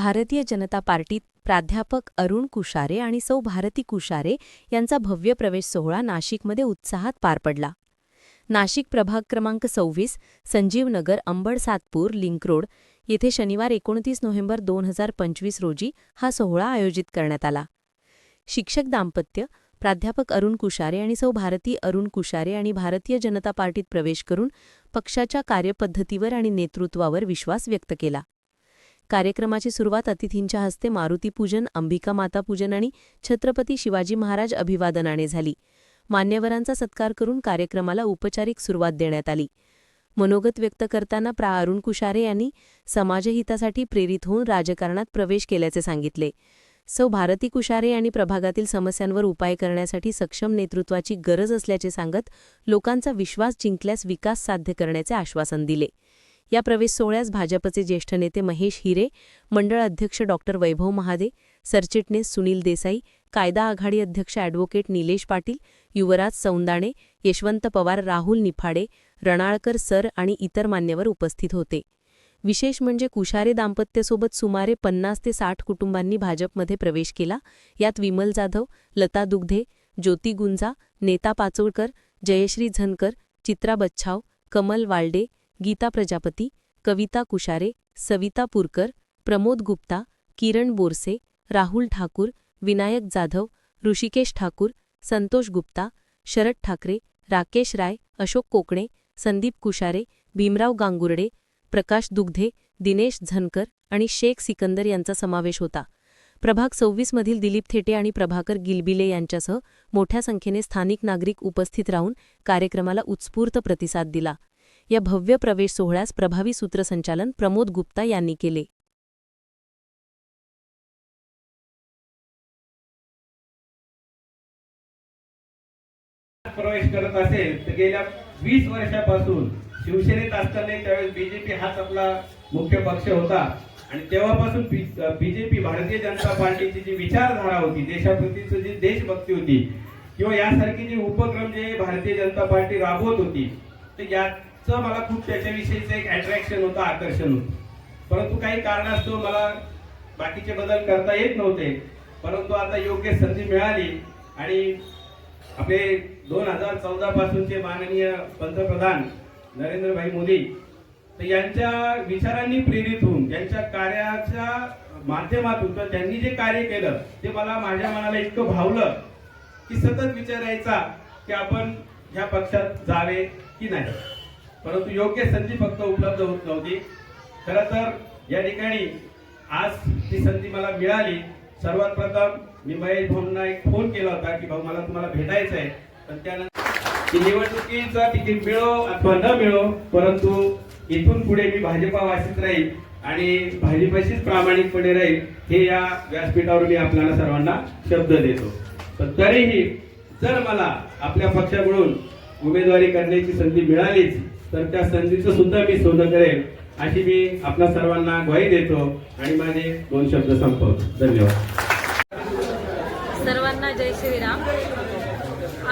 भारतीय जनता पार्टीत प्राध्यापक अरुण कुशारे आणि सौ भारती कुशारे यांचा भव्य प्रवेश सोहळा नाशिकमध्ये उत्साहात पार पडला. नाशिक प्रभाग क्रमांक सव्वीस संजीवनगर अंबड सातपूर लिंक रोड येथे शनिवार एकोणतीस नोव्हेंबर दोन हजार पंचवीस रोजी हा सोहळा आयोजित करण्यात आला. शिक्षक दाम्पत्य प्राध्यापक अरुण कुशारे आणि सौ भारती अरुण कुशारे आणि भारतीय जनता पार्टीत प्रवेश करून पक्षाच्या कार्यपद्धतीवर आणि नेतृत्वावर विश्वास व्यक्त केला. कार्यक्रमाची सुरुवात अतिथींच्या हस्ते मारुतीपूजन अंबिका मातापूजन आणि छत्रपती शिवाजी महाराज अभिवादनाने झाली. मान्यवरांचा सत्कार करून कार्यक्रमाला औपचारिक सुरुवात देण्यात आली. मनोगत व्यक्त करताना प्रा. अरुण कुशारे यांनी समाजहितासाठी प्रेरित होऊन राजकारणात प्रवेश केल्याचे सांगितले. सौ. भारती कुशारे यांनी प्रभागातील समस्यांवर उपाय करण्यासाठी सक्षम नेतृत्वाची गरज असल्याचे सांगत लोकांचा विश्वास जिंकल्यास विकास साध्य करण्याचे आश्वासन दिले. या प्रवेश सोहळ्यास भाजपचे ज्येष्ठ नेते महेश हिरे मंडळ अध्यक्ष डॉक्टर वैभव महादे सरचिटणीस सुनील देसाई कायदा आघाडी अध्यक्ष ॲडव्होकेट निलेश पाटील युवराज सौंदाणे यशवंत पवार राहुल निफाडे रणाळकर सर आणि इतर मान्यवर उपस्थित होते. विशेष म्हणजे कुशारे दाम्पत्यासोबत सुमारे पन्नास ते साठ कुटुंबांनी भाजपमध्ये प्रवेश केला. यात विमल जाधव लता दुग्धे ज्योती गुंजा नेता पाचोळकर जयश्री झनकर चित्रा बच्छाव कमल वाल्डे गीता प्रजापती कविता कुशारे सविता पुरकर प्रमोद गुप्ता किरण बोरसे राहुल ठाकूर विनायक जाधव ऋषिकेश ठाकूर संतोष गुप्ता शरद ठाकरे राकेश राय अशोक कोकणे संदीप कुशारे भीमराव गांगुर्डे प्रकाश दुग्धे दिनेश झनकर आणि शेख सिकंदर यांचा समावेश होता. प्रभाग सव्वीसमधील दिलीप थेटे आणि प्रभाकर गिलबिले यांच्यासह मोठ्या संख्येने स्थानिक नागरिक उपस्थित राहून कार्यक्रमाला उत्स्फूर्त प्रतिसाद दिला. या भव्य प्रवेश सोहळ्यास प्रभावी सूत्रसंचालन प्रमोद गुप्ता यांनी केले. प्रवेश करत असेल तर गेल्या वीस वर्षापासून शिवसेनेत असताना त्यावेळेस बीजेपी हाच आपला मुख्य पक्ष होता. आणि तेव्हापासून बीजेपी भारतीय जनता पार्टीची जी विचारधारा होती देशाप्रतीची जी देशभक्ती होती किंवा यासारखी जी उपक्रम जे भारतीय जनता पार्टी राबवत होती तर याचं मला खूप त्याच्याविषयीचं एक अट्रॅक्शन होतं आकर्षण होतं. परंतु काही कारणास्तव मला बाकीचे बदल करता येत नव्हते. परंतु आता योग्य संधी मिळाली आणि आपले दोन हजार चौदा पासूनचे माननीय पंतप्रधान नरेंद्रभाई मोदी तर यांच्या विचारांनी प्रेरित होऊन त्यांच्या कार्याच्या माध्यमातून तर त्यांनी जे कार्य केलं ते मला माझ्या मनाला इतकं भावलं की सतत विचारायचा की आपण ह्या पक्षात जावे की नाही. परंतु योग्य संधी फक्त उपलब्ध होत नव्हती. खरं तर या ठिकाणी आज ती संधी मला मिळाली. सर्वात प्रथम मी महेश भाऊंना एक फोन केला होता की भाऊ मला तुम्हाला भेटायचं आहे. पण त्यानंतर की निवडणुकीचा तिकीट मिळो अथवा न मिळो परंतु इथून पुढे मी भाजपा वासित राहील आणि भाजपाशीच प्रामाणिकपणे राहील हे या व्यासपीठावर मी आपल्याला सर्वांना शब्द देतो. पण तरीही जर मला आपल्या पक्षाकडून उमेदवारी करण्याची संधी मिळालीच तर त्या संधीचं सुद्धा मी सोनं करेन अशी मी आपल्या सर्वांना ग्वाही देतो आणि माझे दोन शब्द संपवतो. धन्यवाद. सर्वांना जय श्रीराम.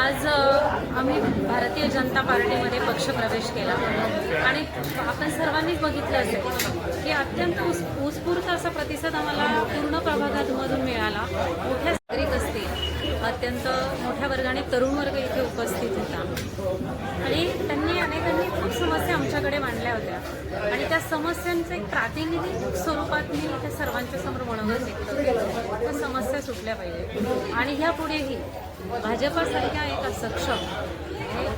आज आम्ही भारतीय जनता पार्टीमध्ये पक्ष प्रवेश केला. आणि आपण सर्वांनीच बघितलं असेल की अत्यंत उस उत्स्फूर्त असा प्रतिसाद आम्हाला पूर्ण प्रभागातमधून मिळाला. मोठ्या नागरिक असतील अत्यंत मोठ्या वर्गाने तरुण वर्ग इथे उपस्थित होता. आणि त्यांनी अनेकांनी खूप समस्या आमच्याकडे मांडल्या होत्या. आणि त्या समस्यांचं एक प्रातिनिधिक स्वरूपात मी त्या सर्वांच्या समोर मनोगत व्यक्त केलं त्या समस्या सुटल्या पाहिजे. आणि ह्या पुढेही भाजपासारख्या एका सक्षम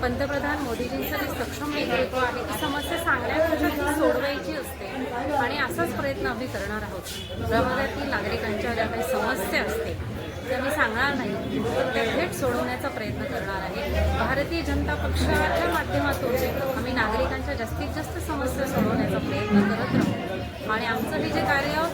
पंतप्रधान मोदीजींचं जे सक्षम नेतृत्व आहे ती समस्या सांगण्यापेक्षा सोडवायची असते. आणि असाच प्रयत्न आम्ही करणार आहोत. प्रभागातील नागरिकांच्या ज्या काही समस्या असतील मी सांगणार नाही. तर थेट सोडवण्याचा प्रयत्न करणार आहे. भारतीय जनता पक्षाच्या माध्यमातून आम्ही नागरिकांच्या जास्तीत जास्त समस्या सोडवण्याचा प्रयत्न करत राहू. आणि आमचं हे जे कार्य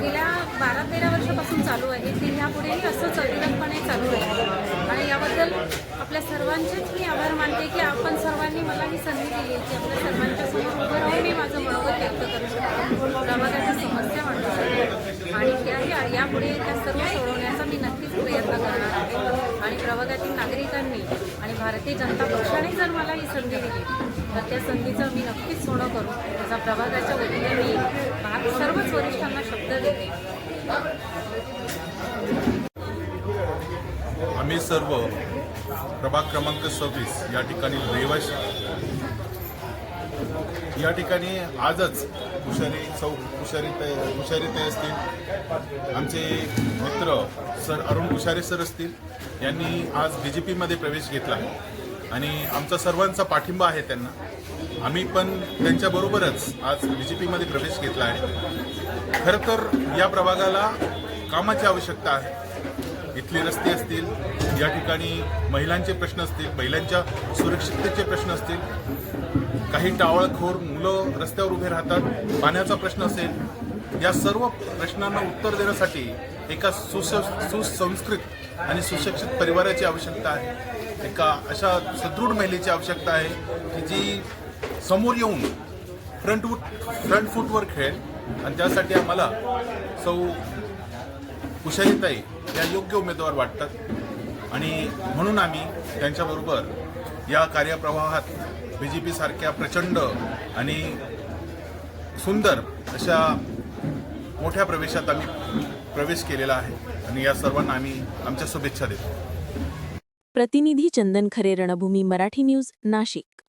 गेल्या बारा तेरा वर्षापासून चालू आहे ते ह्यापुढेही असंच अविरतपणे चालू आहे. आणि याबद्दल आपल्या सर्वांचेच मी आभार मानते की आपण सर्वांनी मला ही संधी दिली की आपल्या सर्वांच्या समोर उभं राहून मी माझं मनोगत व्यक्त करू शकतो. प्रभागाच्या समस्या मांडू शकतो. आणि त्याही यापुढे त्या सर्व सोडवण्याचा मी नक्कीच प्रयत्न करणार आहे प्रभागातील नागरिकांनी आणि भारतीय जनता पक्षाने जर मला ही संधी दिली तर त्या संधीचं मी नक्कीच सोनं करू. त्याचा प्रभागाच्या वतीने मी सर्वच वरिष्ठांना शब्द देते. आम्ही सर्व प्रभाग क्रमांक सव्वीस या ठिकाणी रहिवाशी. या ठिकाणी आजच कुशारी चौ कुशारी ते कुशारी ते असतील. आमचे मित्र सर अरुण कुशारे सर असतील. यांनी आज बी जे पीमध्ये प्रवेश घेतला. आणि आमचा सर्वांचा पाठिंबा आहे त्यांना. आम्ही पण त्यांच्याबरोबरच आज बी जे पीमध्ये प्रवेश घेतला आहे. खरं तर या प्रभागाला कामाची आवश्यकता आहे. इथले रस्ते असतील या ठिकाणी महिलांचे प्रश्न असतील महिलांच्या सुरक्षिततेचे प्रश्न असतील. काही टावळखोर मुलं रस्त्यावर उभे राहतात पाण्याचा प्रश्न असेल या सर्व प्रश्नांना उत्तर देण्यासाठी एका सुस सुसंस्कृत आणि सुशिक्षित परिवाराची आवश्यकता आहे. एका अशा सदृढ महिलेची आवश्यकता आहे की जी समोर येऊन फ्रंट फ्रंट फूटवर खेळेल. आणि त्यासाठी आम्हाला सौ कुशलीताई या योग्य उमेदवार वाटतात. आणि म्हणून आम्ही त्यांच्याबरोबर या कार्यप्रवाहात बी जे पीसारख्या प्रचंड आणि सुंदर अशा मोठ्या प्रवेशात आम्ही प्रवेश केलेला आहे आणि या सर्वांना आम्ही आमच्या शुभेच्छा देतो. प्रतिनिधी चंदन खरे रणभूमी मराठी न्यूज नाशिक.